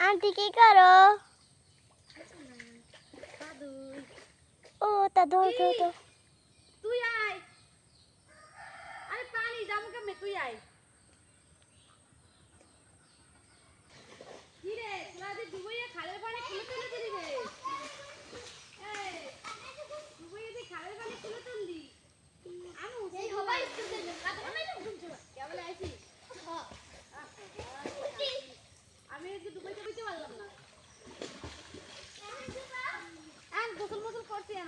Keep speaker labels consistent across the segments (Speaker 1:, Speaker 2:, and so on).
Speaker 1: Aunty কি করো? ও তা ধর ধো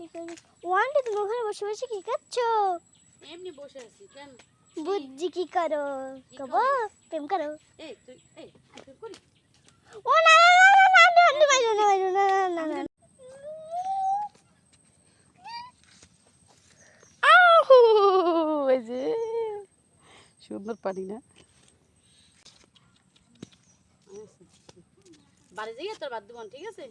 Speaker 1: আন্টি তুমি ওখানে বসে বসে কি করছ
Speaker 2: এমনি বসে আছি কেন?
Speaker 1: বুদ্ধি কি করো? কব প্রেম করো।
Speaker 2: এই তুই এই তুই করি
Speaker 1: ও না না না না না না না না না না
Speaker 2: সুন্দর পানি না? বাড়ি যাই তোর বাদ দেবো ঠিক আছে?